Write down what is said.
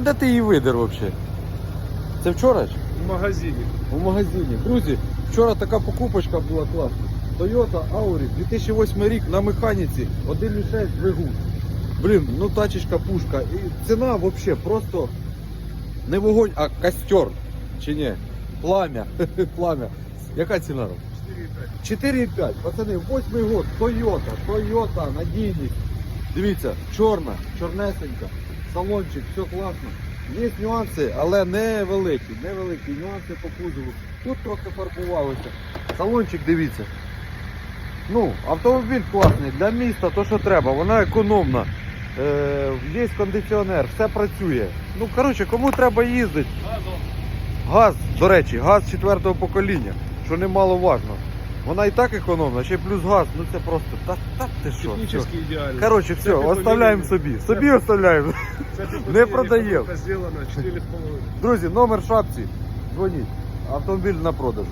Де ти її видер взагалі? Це вчора ж? В магазині. У магазині. Друзі, вчора така покупочка була класна. Toyota Auri 2008 рік на механіці 1.6 двигун. Блін, ну тачечка пушка. І ціна взагалі просто не вогонь, а костер. Чи ні? Пламя. Пламя. Яка ціна? 4,5. 4,5. Пацани, 8 год, Toyota, Toyota, надійність. Дивіться, чорна, чорнесенька, салончик, все класно. Є нюанси, але невеликі, невеликі нюанси по кузову. Тут трохи фарбувалося. Салончик дивіться. Ну, автомобіль класний, для міста то, що треба, вона економна. Е, є кондиціонер, все працює. Ну, коротше, кому треба їздити, Газ, до речі, газ четвертого покоління, що немало важно. Вона і так економна, ще й плюс газ, ну це просто та, та ти що. все. ідеально. Коротше, все, оставляємо собі. Собі оставляємо. Це не продаємо. продаем. 4,5. Друзі, номер шапці. Дзвоніть. Автомобіль на продажу.